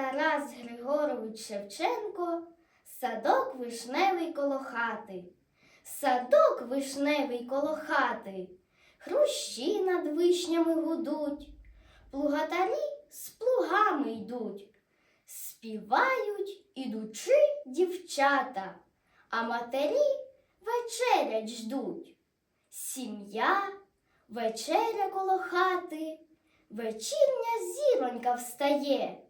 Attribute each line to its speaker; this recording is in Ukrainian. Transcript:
Speaker 1: Тарас Григорович Шевченко, садок вишневий коло хати. Садок вишневий коло хати, хрущі над вишнями гудуть, плугатарі з плугами йдуть, співають ідучи дівчата, а матері вечерять ждуть. Сім'я, вечеря коло хати, вечірня зіронька встає,